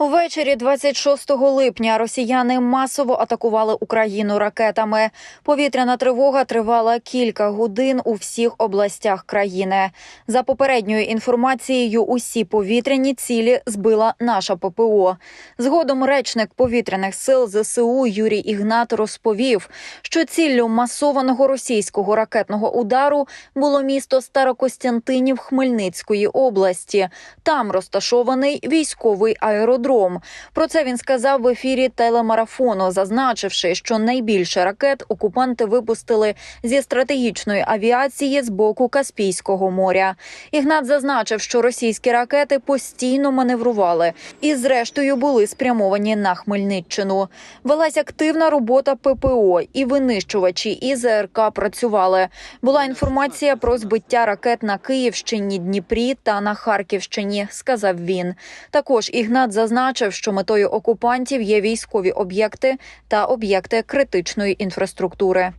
Увечері 26 липня росіяни масово атакували Україну ракетами. Повітряна тривога тривала кілька годин у всіх областях країни. За попередньою інформацією, усі повітряні цілі збила наша ППО. Згодом речник повітряних сил ЗСУ Юрій Ігнат розповів, що ціллю масованого російського ракетного удару було місто Старокостянтинів Хмельницької області. Там розташований військовий аеродром. Про це він сказав в ефірі телемарафону, зазначивши, що найбільше ракет окупанти випустили зі стратегічної авіації з боку Каспійського моря. Ігнат зазначив, що російські ракети постійно маневрували і, зрештою, були спрямовані на Хмельниччину. Велась активна робота ППО, і винищувачі і ЗРК працювали. Була інформація про збиття ракет на Київщині, Дніпрі та на Харківщині, сказав він. Також Ігнат зазначив, що метою окупантів є військові об'єкти та об'єкти критичної інфраструктури.